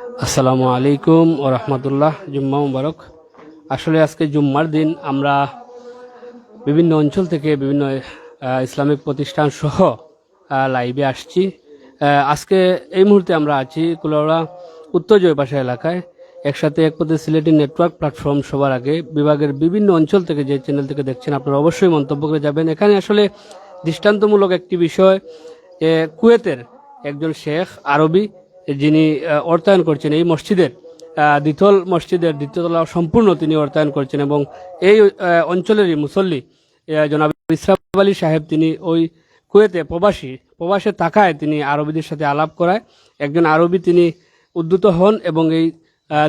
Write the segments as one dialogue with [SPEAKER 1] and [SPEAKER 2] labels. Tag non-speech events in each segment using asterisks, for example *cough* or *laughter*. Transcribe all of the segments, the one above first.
[SPEAKER 1] আসসালামু আলাইকুম ও রহমতুল্লাহ, জুম্মা মুবারক। আসলে আজকে জুম্মার দিন আমরা বিভিন্ন অঞ্চল থেকে বিভিন্ন ইসলামিক প্রতিষ্ঠান সহ লাইভে আসছি। আজকে এই মুহূর্তে আমরা আছি কুলাউড়া উত্তর জয়পাশা এলাকায়। একসাথে এক পথে সিলেটি নেটওয়ার্ক প্ল্যাটফর্ম সবার আগে। বিভাগের বিভিন্ন অঞ্চল থেকে যে চ্যানেল থেকে দেখছেন আপনারা অবশ্যই মন্তব্য করে যাবেন। এখানে আসলে দৃষ্টান্তমূলক একটি বিষয় কুয়েতের একজন শেখ আরবি। যিনি অর্থায়ন করছেন, এই মসজিদের দ্বিতল মসজিদের দ্বিতীয়তলা সম্পূর্ণ তিনি অর্থায়ন করছেন এবং এই অঞ্চলেরই মুসল্লি জনাব ইসরাফ আলী সাহেব, তিনি ওই কুয়েতে প্রবাসী, প্রবাসে থাকায় তিনি আরবিদের সাথে আলাপ করায়। একজন আরবি তিনি উদ্যুত হন এবং এই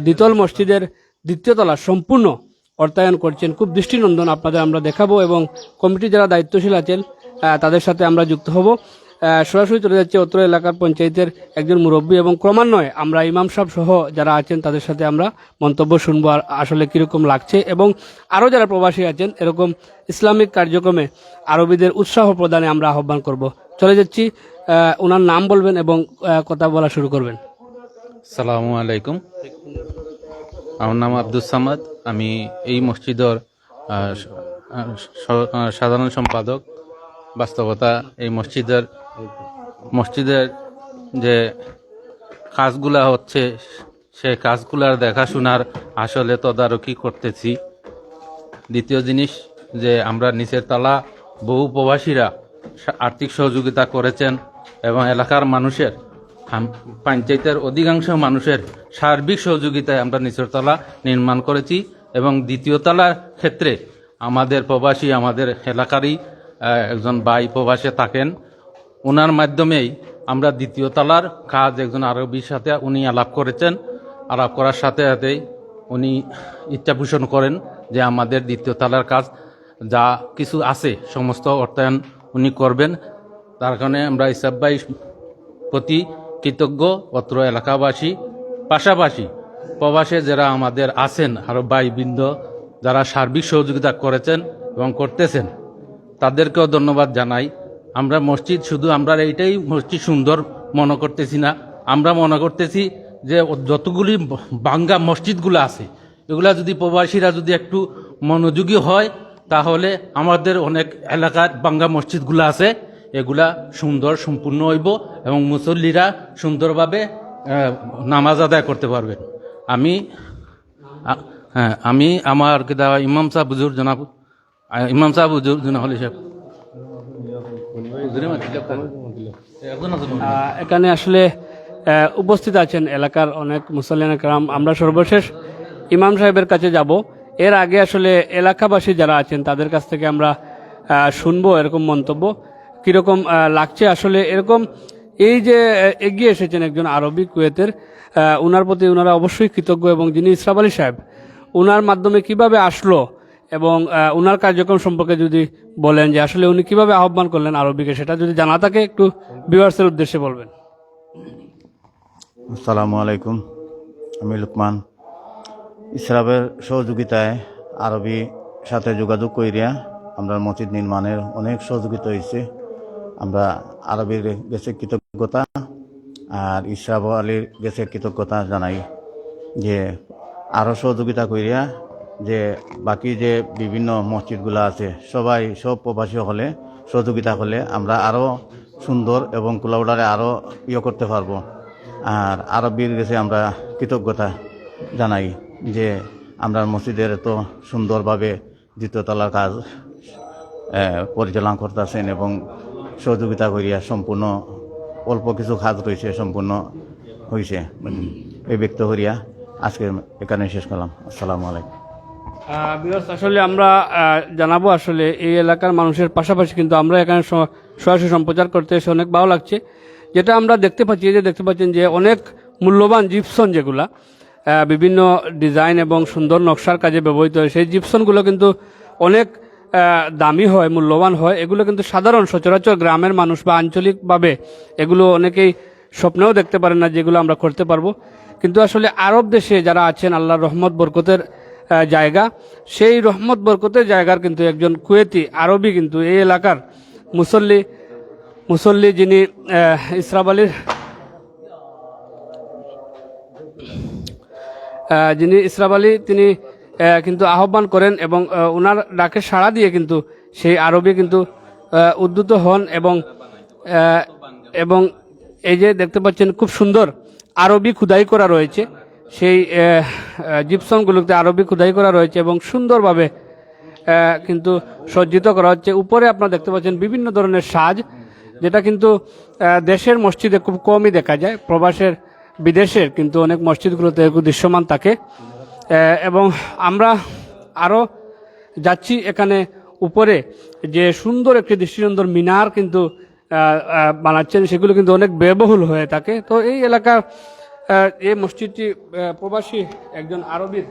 [SPEAKER 1] দ্বিতল মসজিদের দ্বিতীয়তলা সম্পূর্ণ অর্থায়ন করছেন। খুব দৃষ্টিনন্দন আপনাদের আমরা দেখাবো এবং কমিটি যারা দায়িত্বশীল আছেন তাদের সাথে আমরা যুক্ত হব। সরাসরি চলে যাচ্ছে অত্র এলাকার পঞ্চায়েতের একজন মুরব্বী এবং ক্রমান্বয়ে আমরা ইমাম সাহেব সহ যারা আছেন তাদের সাথে আমরা মন্তব্য শুনব আর আসলে কীরকম লাগছে এবং আরও যারা প্রবাসী আছেন, এরকম ইসলামিক কার্যক্রমে আরবিদের উৎসাহ প্রদানে আমরা আহ্বান করব। চলে যাচ্ছি ওনার নাম বলবেন এবং কথা বলা শুরু করবেন।
[SPEAKER 2] সালামু আলাইকুম। আমার নাম আব্দুল সামাদ। আমি এই মসজিদের সাধারণ সম্পাদক। বাস্তবতা, এই মসজিদের মসজিদের যে কাজগুলা হচ্ছে, সে কাজগুলার দেখাশোনার আসলে তদারকি করতেছি। দ্বিতীয় জিনিস, যে আমরা নিচের তলা বহু প্রবাসীরা আর্থিক সহযোগিতা করেছেন এবং এলাকার মানুষের পঞ্চায়েতের অধিকাংশ মানুষের সার্বিক সহযোগিতায় আমরা নিচের তলা নির্মাণ করেছি এবং দ্বিতীয় তলার ক্ষেত্রে আমাদের প্রবাসী, আমাদের এলাকারই একজন ভাই প্রবাসে থাকেন। ওনার মাধ্যমেই আমরা দ্বিতীয় তলার কাজ একজন আরবির সাথে উনি আলাপ করেছেন। আলাপ করার সাথে সাথেই উনি ইচ্ছা পোষণ করেন যে আমাদের দ্বিতীয় তলার কাজ যা কিছু আছে, সমস্ত অর্থায়ন উনি করবেন। তার কারণে আমরা ইসাব ভাই প্রতি কৃতজ্ঞ, অত্র এলাকাবাসী। পাশাপাশি প্রবাসে যারা আমাদের আছেন আরও বৃন্দ যারা সার্বিক সহযোগিতা করেছেন এবং করতেছেন, তাদেরকেও ধন্যবাদ জানাই। আমরা মসজিদ শুধু আমরা এইটাই মসজিদ সুন্দর মনে করতেছি না। আমরা মনে করতেছি যে যতগুলি বাঙ্গা মসজিদগুলো আছে, এগুলা যদি প্রবাসীরা যদি একটু মনোযোগী হয়, তাহলে আমাদের অনেক এলাকার বাঙ্গা মসজিদগুলো আছে, এগুলা সুন্দর সম্পূর্ণ হইব এবং মুসল্লিরা সুন্দরভাবে নামাজ আদায় করতে পারবেন। আমি হ্যাঁ আমি আমার ইমাম সাহেব, হুজুর জনাব ইমাম সাহেব, হুজুর জনাব হলি সাহেব হুজুরে মাতিলে কার? একজন আছে না?
[SPEAKER 1] আহ, এখানে আসলে উপস্থিত আছেন এলাকার অনেক মুসল্লিয়ান কারাম আমরা সর্বশেষ ইমাম সাহেবের কাছে যাব। এর আগে আসলে এলাকাবাসী যারা আছেন, তাদের কাছ থেকে আমরা শুনব এরকম মন্তব্য। কীরকম লাগছে আসলে এরকম। এই যে এগিয়ে এসেছেন একজন আরবি কুয়েতের উনার প্রতি ওনারা অবশ্যই কৃতজ্ঞ এবং যিনি ইসরাফ আলী সাহেব, উনার মাধ্যমে কীভাবে আসলো এবং ওনার কার্যক্রম সম্পর্কে যদি বলেন যে আসলে উনি কীভাবে আহ্বান করলেন আরবিকে, সেটা যদি জানা থাকে, একটু বিভার্সের উদ্দেশ্যে বলবেন।
[SPEAKER 3] আসসালামু আলাইকুম, আমি লুকমান। ইসরাফের সহযোগিতায় আরবি সাথে যোগাযোগ করিয়া আমরা মসজিদ নির্মাণের অনেক সহযোগিতা হয়েছে আমরা আরবির গেছে কৃতজ্ঞতা আর ইসরাফ আলীর গেছে কৃতজ্ঞতা জানাই যে আরও সহযোগিতা করিয়া যে বাকি যে বিভিন্ন মসজিদগুলো আছে, সবাই সব প্রবাসী হলে, সহযোগিতা হলে আমরা আরও সুন্দর এবং কুলাউডারে আরও ইয়ে করতে পারব। আর আরবির কাছে আমরা কৃতজ্ঞতা জানাই যে আমরা মসজিদের এত সুন্দরভাবে দ্বিতীয় তলার কাজ পরিচালনা করতেছেন এবং সহযোগিতা করিয়া সম্পূর্ণ অল্প কিছু কাজ রয়েছে, সম্পূর্ণ হয়েছে এই ব্যক্ত করিয়া আজকে এখানে শেষ করলাম। আসসালামু আলাইকুম।
[SPEAKER 1] আসলে আমরা জানাব আসলে এই এলাকার মানুষের পাশাপাশি, কিন্তু আমরা এখানে সরাসরি সম্প্রচার করতে এসে অনেক ভালো লাগছে। যেটা আমরা দেখতে পাচ্ছি যে দেখতে পাচ্ছেন যে অনেক মূল্যবান জিপসন যেগুলা বিভিন্ন ডিজাইন এবং সুন্দর নকশার কাজে ব্যবহৃত হয়, সেই জিপসনগুলো কিন্তু অনেক দামি হয়, মূল্যবান হয়। এগুলো কিন্তু সাধারণ, সচরাচর গ্রামের মানুষ বা আঞ্চলিকভাবে এগুলো অনেকেই স্বপ্নেও দেখতে পারেন না যেগুলো আমরা করতে পারব। কিন্তু আসলে আরব দেশে যারা আছেন, আল্লাহর রহমত, বরকতের জায়গা। সেই রহমত বরকতের জায়গার কিন্তু একজন কুয়েতি আরবি কিন্তু এই এলাকার মুসল্লি মুসল্লি যিনি ইসরাব আলীর যিনি ইসরাব আলী তিনি কিন্তু আহ্বান করেন এবং ওনার ডাকে সাড়া দিয়ে কিন্তু সেই আরবি কিন্তু আহ, উদ্ধত হন এবং এবং এই যে দেখতে পাচ্ছেন খুব সুন্দর আরবি খুদাই করা রয়েছে। সেই জিপসনগুলোতে আরবি খুদাই করা রয়েছে এবং সুন্দরভাবে কিন্তু সজ্জিত করা হচ্ছে। উপরে আপনারা দেখতে পাচ্ছেন বিভিন্ন ধরনের সাজ যেটা কিন্তু দেশের মসজিদে খুব কমই দেখা যায় প্রবাসের বিদেশের কিন্তু অনেক মসজিদগুলোতে দৃশ্যমান থাকে। এবং আমরা আরও যাচ্ছি এখানে উপরে যে সুন্দর একটি দৃষ্টিনন্দন মিনার কিন্তু বানাচ্ছেন সেগুলো কিন্তু অনেক ব্যয়বহুল হয়ে থাকে। তো এই এলাকার আহ, এই মসজিদটি প্রবাসী একজন আরবির,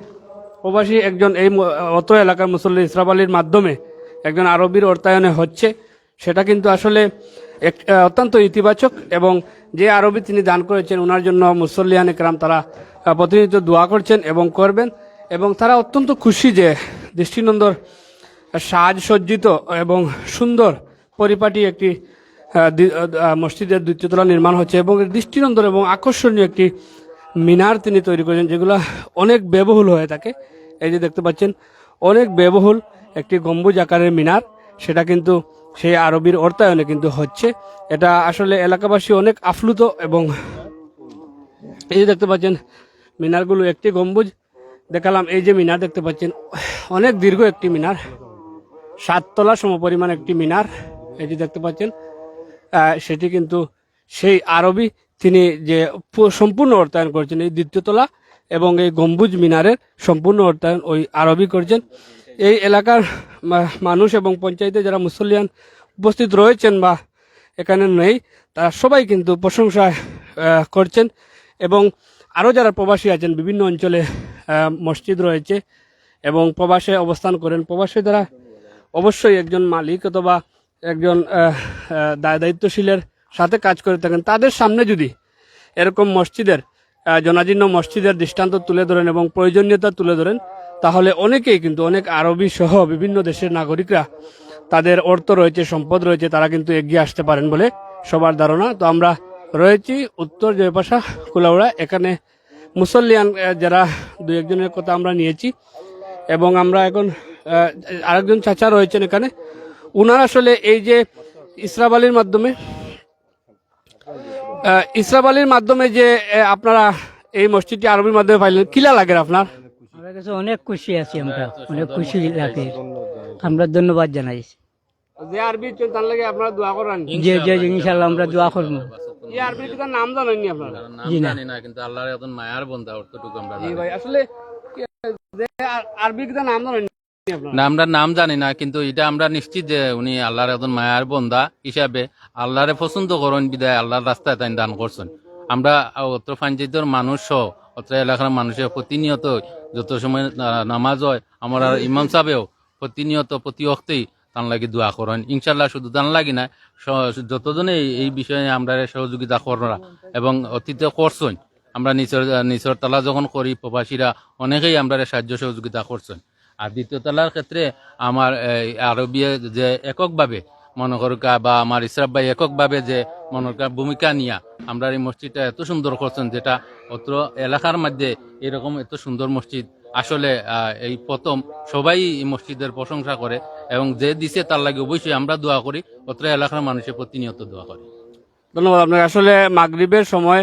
[SPEAKER 1] প্রবাসী একজন এই অত এলাকার মুসল্লি ইসরাব আলীর মাধ্যমে একজন আরবির অর্থায়নে হচ্ছে। সেটা কিন্তু আসলে এক- অত্যন্ত ইতিবাচক এবং যে আরবি তিনি দান করেছেন ওনার জন্য মুসল্লিয়ান একরাম তারা প্রতিনিধিত্ব দোয়া করছেন এবং করবেন এবং তারা অত্যন্ত খুশি যে দৃষ্টিনন্দর সাজসজ্জিত এবং সুন্দর পরিপাটি একটি মসজিদের দ্বিতীয়তলা নির্মাণ হচ্ছে এবং দৃষ্টিনন্দন এবং আকর্ষণীয় একটি মিনার তিনি তৈরি করেছেন, যেগুলো অনেক ব্যবহুল হয়ে থাকে। এই যে দেখতে পাচ্ছেন, অনেক ব্যবহুল একটি গম্বুজ আকারের মিনার। সেটা কিন্তু সেই আরবির অর্থায়নে কিন্তু হচ্ছে। এটা আসলে এলাকাবাসী অনেক আফ্লুত এবং এই যে দেখতে পাচ্ছেন, মিনারগুলো একটি গম্বুজ। দেখালাম এই যে মিনার দেখতে পাচ্ছেন, অনেক দীর্ঘ একটি মিনার। সাততলা সমপরিমাণ একটি মিনার। এই যে দেখতে পাচ্ছেন সেটি কিন্তু সেই আরবি তিনি যে সম্পূর্ণ অর্থায়ন করছেন, এই দ্বিতীয়তলা এবং এই গম্বুজ মিনারের সম্পূর্ণ অর্থায়ন ওই আরবি করছেন। এই এলাকার মানুষ এবং পঞ্চায়েতে যারা মুসলিয়ান উপস্থিত রয়েছেন বা এখানে নেই, তারা সবাই কিন্তু প্রশংসা করছেন এবং আরও যারা প্রবাসী আছেন, বিভিন্ন অঞ্চলে মসজিদ রয়েছে এবং প্রবাসে অবস্থান করেন। প্রবাসী দ্বারা অবশ্যই একজন মালিক অথবা একজন দায়- দায়িত্বশীলের সাথে কাজ করে থাকেন। তাদের সামনে যদি এরকম মসজিদের জনাজীর্ণ মসজিদের দৃষ্টান্ত তুলে ধরেন এবং প্রয়োজনীয়তা তুলে ধরেন, তাহলে অনেকেই কিন্তু, অনেক আরবি সহ বিভিন্ন দেশের নাগরিকরা তাদের অর্থ রয়েছে, সম্পদ রয়েছে, তারা কিন্তু এগিয়ে আসতে পারেন বলে সবার ধারণা। তো আমরা রয়েছি উত্তর জয়পাশা, কুলাউড়া। এখানে মুসল্লিয়ান যারা দু একজনের কথা আমরা নিয়েছি এবং আমরা এখন আরেকজন চাচা রয়েছেন এখানে। উনার আসলে এই যে ইসরাব আলীর মাধ্যমে ইসরাব আলীর মাধ্যমে যে আপনারা এই মসজিদটি আরবির মাধ্যমে পাইলেন কিলা লাগে আপনার?
[SPEAKER 4] আমার কাছে অনেক খুশি আছি আমরা অনেক খুশি লাগে আমরা ধন্যবাদ জানাই।
[SPEAKER 1] যে আরবি তার লাগে আপনারা দোয়া করেন।
[SPEAKER 4] যে যে ইনশাল্লাহ আমরা দোয়া করব।
[SPEAKER 1] এই আরবির কি তার নাম জানেননি আপনারা?
[SPEAKER 2] নাম জানি না কিন্তু আল্লাহর এখন মায়ার বন্ধা অতটুকু আমরা
[SPEAKER 1] জি ভাই আসলে যে আরবি কি নাম জানেননি আপনারা
[SPEAKER 2] না, আমরা নাম জানি না, কিন্তু এটা আমরা নিশ্চিত যে উনি আল্লাহর একজন মায়ার বন্ধা হিসাবে আল্লাহরে পছন্দ করেন, বিদায় আল্লাহর রাস্তায় তাই দান করছেন। আমরা অত্র পঞ্চায়েতের মানুষ অত্র এলাকার মানুষের প্রতিনিয়ত যত সময় নামাজ হয়, আমার ইমাম সাহেবেও প্রতিনিয়ত, প্রতি অক্তেই তান লাগি দোয়া করেন। ইনশাল্লাহ শুধু তান লাগি না যতজনে এই- এই বিষয়ে আমরা সহযোগিতা করা এবং অতীতে করছেন, আমরা নিচের নিচের তলা যখন করি, প্রবাসীরা অনেকেই আমরা সাহায্য সহযোগিতা করছেন। আর দ্বিতীয় তলার ক্ষেত্রে আমার আরবীয় যে এককভাবে মনে করুকা বা আমার ইসরাফ ভাই এককভাবে যে মনে করুকা ভূমিকা নিয়া আমরা এই মসজিদটা এত সুন্দর করছেন, যেটা অত্র এলাকার মধ্যে এরকম এত সুন্দর মসজিদ। আসলে এই প্রথম সবাই এই মসজিদের প্রশংসা করে এবং যে দিছে তার লাগে অবশ্যই আমরা দোয়া করি, অত্র এলাকার মানুষের প্রতিনিয়ত দোয়া করি।
[SPEAKER 1] ধন্যবাদ আপনাকে। আসলে মাগরিবের সময়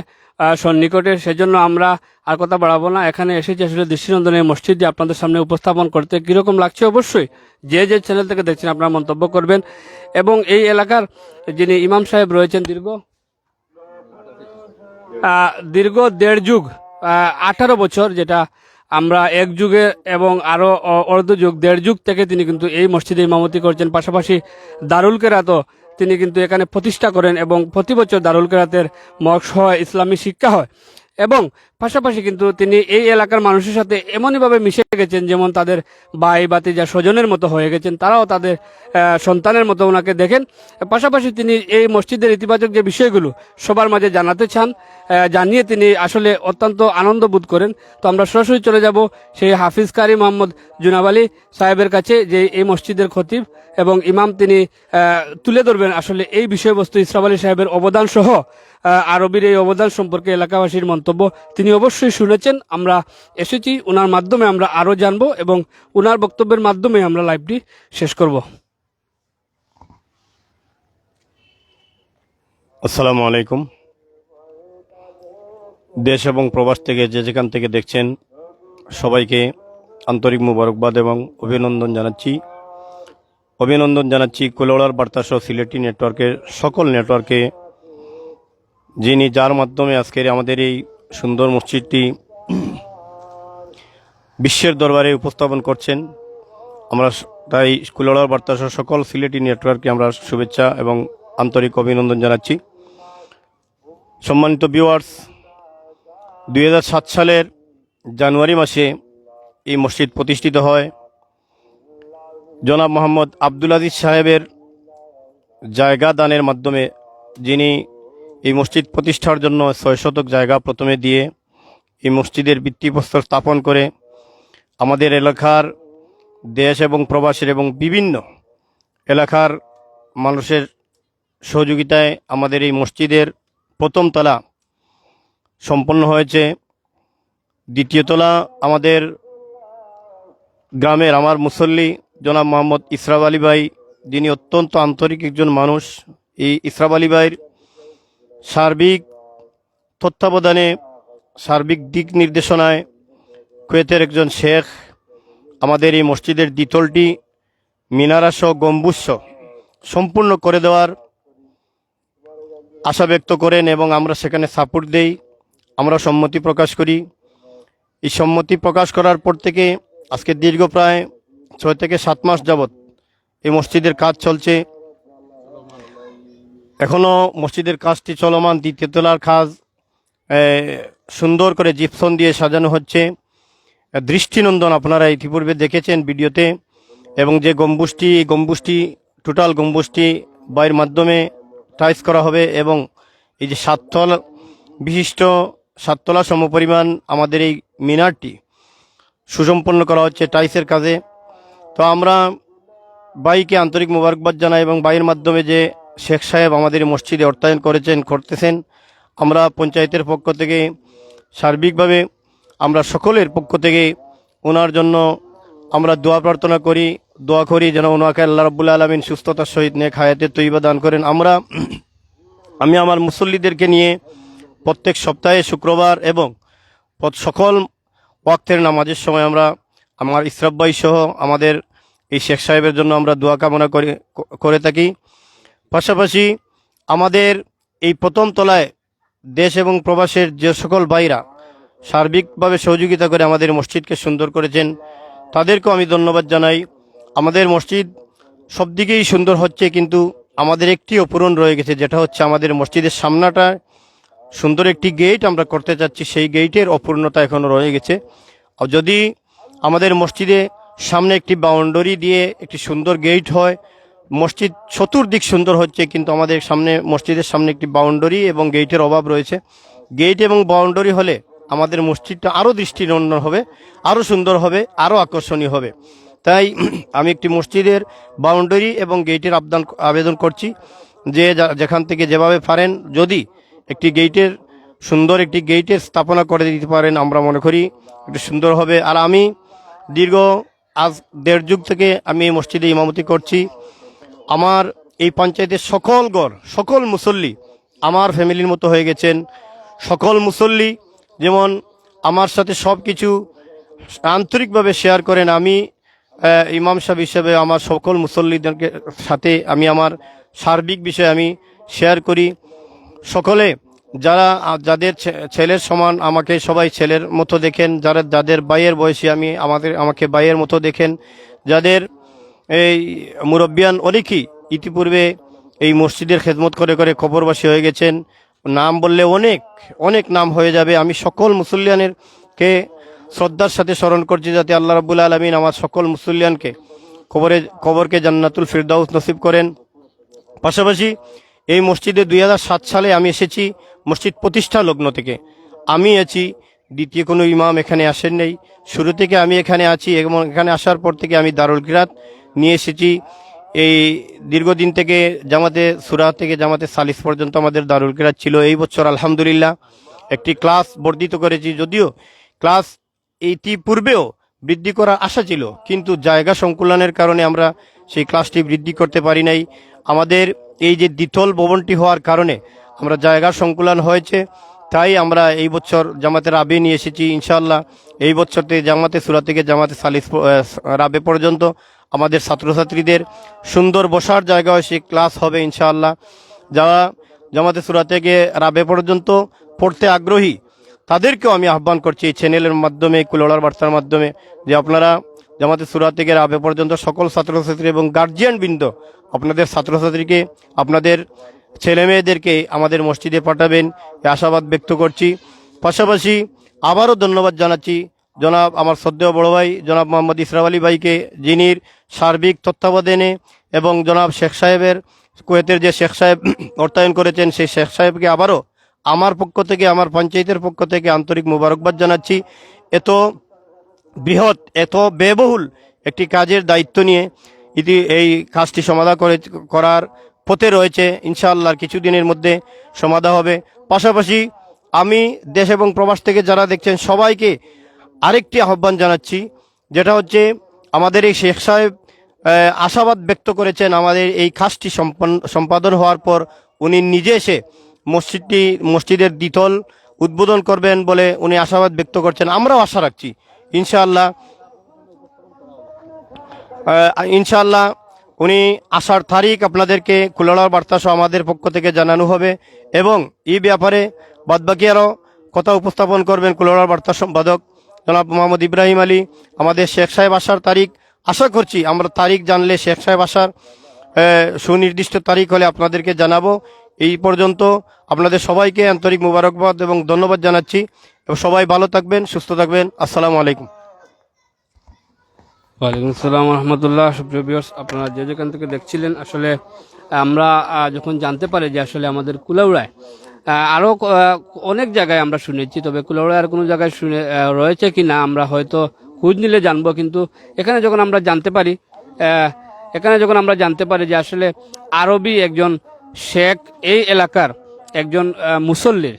[SPEAKER 1] সন্নিকটে, সেজন্য আমরা আর কথা বাড়াবো না। এখানে এসেছি আসলে দৃষ্টিনন্দনের মসজিদটি আপনাদের সামনে উপস্থাপন করতে। কীরকম লাগছে? অবশ্যই যে যে চ্যানেল থেকে দেখছেন আপনারা মন্তব্য করবেন। এবং এই এলাকার যিনি ইমাম সাহেব রয়েছেন, দীর্ঘ দীর্ঘ দেড় যুগ আঠারো বছর, যেটা আমরা এক যুগে এবং আরও অর্ধ যুগ দেড় যুগ থেকে তিনি কিন্তু এই মসজিদে ইমামতি করছেন। পাশাপাশি দারুল কেরাতও তিনি কিন্তু এখানে প্রতিষ্ঠা করেন এবং প্রতি বছর দারুল কেরাতের মক্স হয়, ইসলামী শিক্ষা হয়। এবং পাশাপাশি কিন্তু তিনি এই এলাকার মানুষের সাথে এমনইভাবে মিশে গেছেন যেমন তাদের ভাই বাতিজা স্বজনের মতো হয়ে গেছেন, তারাও তাদের সন্তানের মতো ওনাকে দেখেন। পাশাপাশি তিনি এই মসজিদের ইতিবাচক যে বিষয়গুলো সবার মাঝে জানাতে চান জানিয়ে তিনি আসলে অত্যন্ত আনন্দ বোধ করেন। তো আমরা সরাসরি চলে যাব সেই হাফিজ কারি মোহাম্মদ জুনাব আলী সাহেবের কাছে, যে এই মসজিদের খতিব এবং ইমাম তিনি তুলে ধরবেন আসলে এই বিষয়বস্তু ইসরাব আলী সাহেবের অবদান সহ আরবির এই অবদান সম্পর্কে এলাকাবাসীর মন্তব্য মন্তব্য তিনি অবশ্যই শুনেছেন। আমরা এসেছি ওনার মাধ্যমে আমরা আরও জানব এবং ওনার বক্তব্যের মাধ্যমে আমরা লাইভটি শেষ করব।
[SPEAKER 5] আসসালামু আলাইকুম। দেশ এবং প্রবাস থেকে যে যেখান থেকে দেখছেন, সবাইকে আন্তরিক মুবারকবাদ এবং অভিনন্দন জানাচ্ছি। অভিনন্দন জানাচ্ছি কুলোড়ার বার্তাসহ সিলেটি নেটওয়ার্কের সকল নেটওয়ার্কে, যিনি যার মাধ্যমে আজকের আমাদের এই সুন্দর মসজিদটি বিশ্বের দরবারে উপস্থাপন করছেন। আমরা তাই কুলোড়ার বার্তাসহ সকল সিলেটি নেটওয়ার্ককে আমরা শুভেচ্ছা এবং আন্তরিক অভিনন্দন জানাচ্ছি। সম্মানিত ভিউয়ার্স দু হাজার সাত সালের জানুয়ারি মাসে এই মসজিদ প্রতিষ্ঠিত হয়। জনাব মোহাম্মদ আব্দুল আজিজ সাহেবের জায়গা দানের মাধ্যমে, যিনি এই মসজিদ প্রতিষ্ঠার জন্য ছয় শতক জায়গা প্রথমে দিয়ে এই মসজিদের ভিত্তিপ্রস্তর স্থাপন করে আমাদের এলাকার দেশ এবং প্রবাসের এবং বিভিন্ন এলাকার মানুষের সহযোগিতায় আমাদের এই মসজিদের প্রথম তলা সম্পন্ন হয়েছে। দ্বিতীয় তলা আমাদের গ্রামের আমার মুসল্লি জনাব মোহাম্মদ ইসরাব আলী ভাই, যিনি অত্যন্ত আন্তরিক একজন মানুষ। এই ইসরাব আলী ভাইয়ের সার্বিক তত্ত্বাবধানে, সার্বিক দিক নির্দেশনায় কুয়েতের একজন শেখ আমাদের এই মসজিদের দ্বিতলটি মিনারাসহ গম্বুসহ সম্পূর্ণ করে দেওয়ার আশা ব্যক্ত করেন এবং আমরা সেখানে সাপোর্ট দেই। আমরা সম্মতি প্রকাশ করি। এই সম্মতি প্রকাশ করার পর থেকে আজকে দীর্ঘ প্রায় ছয় থেকে সাত মাস যাবৎ এই মসজিদের কাজ চলছে। এখনও মসজিদের কাজটি চলমান দ্বিতীয় তলার কাজ সুন্দর করে জিপসন দিয়ে সাজানো হচ্ছে। দৃষ্টিনন্দন আপনারা ইতিপূর্বে দেখেছেন ভিডিওতে, এবং যে গম্বুজটি গম্বুজটি, টোটাল গম্বুজটি বাইয়ের মাধ্যমে টাইস করা হবে, এবং এই যে সাততল বিশিষ্ট সাততলা সমপরিমাণ আমাদের এই মিনারটি সুসম্পন্ন করা হচ্ছে টাইসের কাজে। তো আমরা বাইকে আন্তরিক মোবারকবাদ জানাই, এবং বাইয়ের মাধ্যমে যে শেখ সাহেব আমাদের মসজিদে অর্থায়ন করেছেন, করতেছেন। আমরা পঞ্চায়েতের পক্ষ থেকে সার্বিকভাবে আমরা সকলের পক্ষ থেকে ওনার জন্য আমরা দোয়া প্রার্থনা করি, দোয়া করি যেন ওনাকে আল্লাহ রব্বুল আলমিন সুস্থতার সহিত নেক হায়াতের তৈবা দান করেন। আমরা, আমি আমার মুসল্লিদেরকে নিয়ে প্রত্যেক সপ্তাহে শুক্রবার এবং সকল ওয়াক্তের নামাজের সময় আমরা আমার ইসরাব্বাই সহ আমাদের এই শেখ সাহেবের জন্য আমরা দোয়া কামনা করে করে থাকি। পাশাপাশি আমাদের এই প্রথম তলায় দেশ এবং প্রবাসের যে সকল ভাইরা সার্বিকভাবে সহযোগিতা করে আমাদের মসজিদকে সুন্দর করেছেন, তাদেরকেও আমি ধন্যবাদ জানাই। আমাদের মসজিদ সব দিকেই সুন্দর হচ্ছে, কিন্তু আমাদের একটি অপূরণ রয়ে গেছে, যেটা হচ্ছে আমাদের মসজিদের সামনাটা সুন্দর একটি গেট আমরা করতে চাচ্ছি, সেই গেটের অপূর্ণতা এখনও রয়ে গেছে। যদি আমাদের মসজিদে সামনে একটি বাউন্ডারি দিয়ে একটি সুন্দর গেট হয় মসজিদ চতুর্দিক সুন্দর হচ্ছে, কিন্তু আমাদের সামনে, মসজিদের সামনে একটি বাউন্ডারি এবং গেটের অভাব রয়েছে। গেট এবং বাউন্ডারি হলে আমাদের মসজিদটা আরও দৃষ্টিনন্দন হবে, আরও সুন্দর হবে, আরও আকর্ষণীয় হবে। তাই *clears throat* আমি একটি মসজিদের বাউন্ডারি এবং গেটের আবদান, আবেদন করছি যে যেখান থেকে যেভাবে পারেন, যদি একটি গেটের, সুন্দর একটি গেটের স্থাপনা করে দিতে পারেন, আমরা মনে করি একটু সুন্দর হবে। আর আমি দীর্ঘ আজ দেড় যুগ থেকে আমি এই মসজিদে ইমামতি করছি। আমার এই পঞ্চায়েতের সকল গড়, সকল মুসল্লি আমার ফ্যামিলির মতো হয়ে গেছেন। সকল মুসল্লি যেমন আমার সাথে সব কিছু আন্তরিকভাবে শেয়ার করেন। আমি ইমাম সাহেব হিসেবে আমার সকল মুসল্লিদেরকে সাথে আমি আমার সার্বিক বিষয়ে আমি শেয়ার করি। সকলে যারা, যাদের ছেলের সমান আমাকে সবাই ছেলের মতো দেখেন। যারা, যাদের বাইয়ের বয়সী আমি আমাদের, আমাকে বাইয়ের মতো দেখেন। যাদের এই মুরব্বিয়ান অনেকই ইতিপূর্বে এই মসজিদের খেদমত করে করে খবরবাসী হয়ে গেছেন। নাম বললে অনেক অনেক নাম হয়ে যাবে। আমি সকল মুসল্লিয়ানের কে শ্রদ্ধার সাথে স্মরণ করছি যাতে আল্লাহ রাবুল আলমিন আমার সকল মুসল্লিয়ানকে কবরে কবরকে জান্নাতুল ফিরদাউস নসিব করেন। পাশাপাশি এই মসজিদে দুই হাজার সাত সালে আমি এসেছি মসজিদ প্রতিষ্ঠা লগ্ন থেকে। আমি আছি, দ্বিতীয় কোনো ইমাম এখানে আসেন নেই। শুরু থেকে আমি এখানে আছি এবং এখানে আসার পর থেকে আমি দারুল কিরাত নিয়ে এসেছি। এই দীর্ঘদিন থেকে জামাতে সুরা থেকে জামাতে সালিস পর্যন্ত আমাদের দারুল কিরাত ছিল। এই বছর আলহামদুলিল্লাহ একটি ক্লাস বর্ধিত করেছি। যদিও ক্লাস ইতিপূর্বেও বৃদ্ধি করার আশা ছিল, কিন্তু জায়গা সংকুলনের কারণে আমরা সেই ক্লাসটি বৃদ্ধি করতে পারি নাই। আমাদের এই যে দ্বিতল ভবনটি হওয়ার কারণে আমরা জায়গা সংকুলন হয়েছে। তাই আমরা এই বছর জামাতে রাবে নিয়ে এসেছি ইনশাল্লাহ এই বছরতে জামাতে সুরা থেকে জামাতে সালিস রাবে পর্যন্ত আমাদের ছাত্রছাত্রীদের সুন্দর বসার জায়গায় সে ক্লাস হবে, ইনশাআল্লাহ। যারা জামাতে সুরা থেকে রাবে পর্যন্ত পড়তে আগ্রহী, তাদেরকেও আমি আহ্বান করছি এই চ্যানেলের মাধ্যমে কুলোড়ার বার্তার মাধ্যমে, যে আপনারা জামাতে সুরা থেকে রাবে পর্যন্ত সকল ছাত্রছাত্রী এবং গার্জিয়ান বৃন্দ, আপনাদের ছাত্রছাত্রীকে, আপনাদের ছেলে মেয়েদেরকে আমাদের মসজিদে পাঠাবেন। আশাবাদ ব্যক্ত করছি। পাশাপাশি আবারও ধন্যবাদ জানাচ্ছি জনাব আমার শ্রদ্ধেয় বড় ভাই, জনাব মোহাম্মদ ইসরাফ আলী ভাইকে, যিনি সার্বিক তত্ত্বাবধানে এবং জনাব শেখ সাহেবের কুয়েতের যে শেখ সাহেব অর্থায়ন করেছেন, সেই শেখ সাহেবকে আবারও আমার পক্ষ থেকে, আমার পঞ্চায়েতের পক্ষ থেকে আন্তরিক মোবারকবাদ জানাচ্ছি। এত বৃহৎ, এত ব্যয়বহুল একটি কাজের দায়িত্ব নিয়ে ইতি এই কাজটি সমাধা করে করার পথে রয়েছে, ইনশাআল্লাহ কিছুদিনের মধ্যে সমাধা হবে। পাশাপাশি আমি দেশ এবং প্রবাস থেকে যারা দেখছেন, সবাইকে আরেকটি আহ্বান জানাচ্ছি, যেটা হচ্ছে আমাদের এই শেখ সাহেব আশাবাদ ব্যক্ত করেছেন আমাদের এই খাসটি সম্পন্ন, সম্পাদন হওয়ার পর উনি নিজে এসে মসজিদটি, মসজিদের দ্বিতল উদ্বোধন করবেন বলে উনি আশাবাদ ব্যক্ত করছেন। আমরাও আশা রাখছি, ইনশাআল্লাহ ইনশাআল্লাহ উনি আসার তারিখ আপনাদেরকে কুলাড়ার বার্তা সহ আমাদের পক্ষ থেকে জানানো হবে এবং এই ব্যাপারে বাদবাকি আরও কথা উপস্থাপন করবেন কুলাড়ার বার্তা সম্পাদক জনাব মোহাম্মদ ইব্রাহিম আলী, আমাদের শেখ সাহেব আসার তারিখ। আশা করছি আমরা তারিখ জানলে শেখ সাহেব আসার সুনির্দিষ্ট তারিখ হলে আপনাদেরকে জানাব। এই পর্যন্ত আপনাদের সবাইকে আন্তরিক মুবারকবাদ এবং ধন্যবাদ জানাচ্ছি। এবং সবাই ভালো থাকবেন, সুস্থ থাকবেন। আসসালামু আলাইকুম।
[SPEAKER 1] ওয়ালাইকুম আসসালাম রহমতুল্লাহ। সুপ্রিয় ভিউয়ার্স আপনারা যে যেখান থেকে দেখছিলেন আসলে আমরা যখন জানতে পারি যে আসলে আমাদের কুলাউড়ায় আহ, আরও ক- আহ, অনেক জায়গায় আমরা শুনেছি তবে কুলাউড়ায় আর কোনো জায়গায় শুনে রয়েছে কি না আমরা হয়তো খোঁজ নিলে জানব কিন্তু এখানে যখন আমরা জানতে পারি এখানে যখন আমরা জানতে পারি যে আসলে আরবি একজন শেখ এই এলাকার একজন মুসল্লির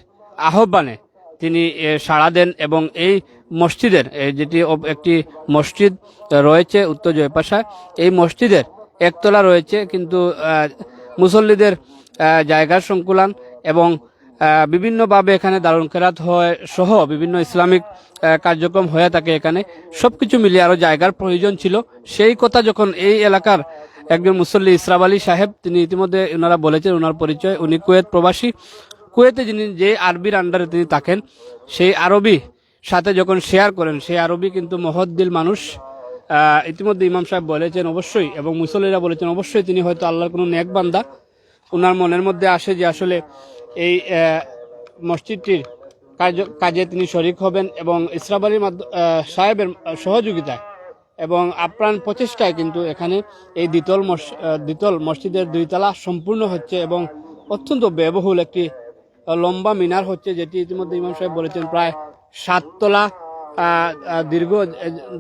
[SPEAKER 1] আহ্বানে তিনি সাড়া দেন এবং এই মসজিদের যেটি একটি মসজিদ রয়েছে উত্তর জয়পাশায়, এই মসজিদের একতলা রয়েছে কিন্তু মুসল্লিদের জায়গার সংকুলান এবং বিভিন্নভাবে এখানে দারুণ কেরাত হয় সহ বিভিন্ন ইসলামিক কার্যক্রম হয়ে থাকে এখানে। সব কিছু মিলিয়ে আরও জায়গার প্রয়োজন ছিল। সেই কথা যখন এই এলাকার একজন মুসল্লি ইসরাব আলী সাহেব, তিনি ইতিমধ্যে ওনারা বলেছেন ওনার পরিচয়, উনি কুয়েত প্রবাসী। কুয়েতে যিনি, যে আরবির আন্ডারে তিনি থাকেন, সেই আরবি সাথে যখন শেয়ার করেন সেই আরবি কিন্তু মহদ্দিল মানুষ। ইতিমধ্যে ইমাম সাহেব বলেছেন অবশ্যই, এবং মুসল্লিরা বলেছেন অবশ্যই তিনি হয়তো আল্লাহর কোনো নেক বান্দা। ওনার মনের মধ্যে আসে যে আসলে এই মসজিদটির কাজে তিনি শরিক হবেন এবং ইসরাব আলীর মাধ্য- সাহেবের সহযোগিতায় এবং আপ্রাণ প্রচেষ্টায় কিন্তু এখানে এই দ্বিতল মস- দ্বিতল মসজিদের দুইতলা সম্পূর্ণ হচ্ছে এবং অত্যন্ত ব্যয়বহুল একটি লম্বা মিনার হচ্ছে, যেটি ইতিমধ্যে ইমাম সাহেব বলেছেন প্রায় সাততলা দীর্ঘ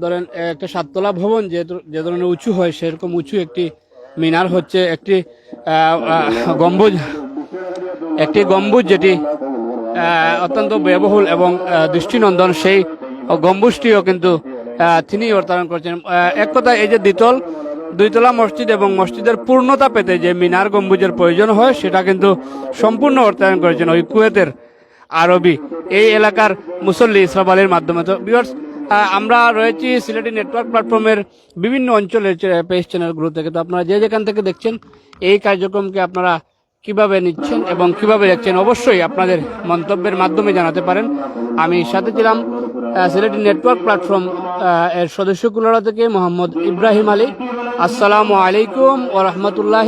[SPEAKER 1] ধরেন একটা সাততলা ভবন যে যে ধরনের উঁচু হয়, সেরকম উঁচু একটি মিনার হচ্ছে একটি গম্বুজ একটি গম্বুজ যেটি অত্যন্ত ব্যয়বহুল এবং দৃষ্টিনন্দন। সেই গম্বুজটিও কিন্তু তিনি অর্থায়ন করছেন। এক কথা এই যে দ্বিতল, দুইতলা মসজিদ এবং মসজিদের পূর্ণতা পেতে যে মিনার গম্বুজের প্রয়োজন হয়, সেটা কিন্তু সম্পূর্ণ অর্থায়ন করেছেন ওই কুয়েতের আরবি। এই এলাকার মুসল্লি ইসরাফ আলীর মাধ্যমে। তো ভিউয়ার্স আমরা রয়েছি সিলেটি নেটওয়ার্ক প্ল্যাটফর্মের বিভিন্ন অঞ্চলের পেজ চ্যানেলগুলো থেকে। তো আপনারা যে যেখান থেকে দেখছেন, এই কার্যক্রমকে আপনারা কীভাবে নিচ্ছেন এবং কীভাবে দেখছেন, অবশ্যই আপনাদের মন্তব্যের মাধ্যমে জানাতে পারেন। আমি সাথে ছিলাম সিলেটি নেটওয়ার্ক প্ল্যাটফর্ম এর সদস্য কুলারা থেকে মোহাম্মদ ইব্রাহিম আলী। আসসালামু আলাইকুম ও রহমতুল্লাহ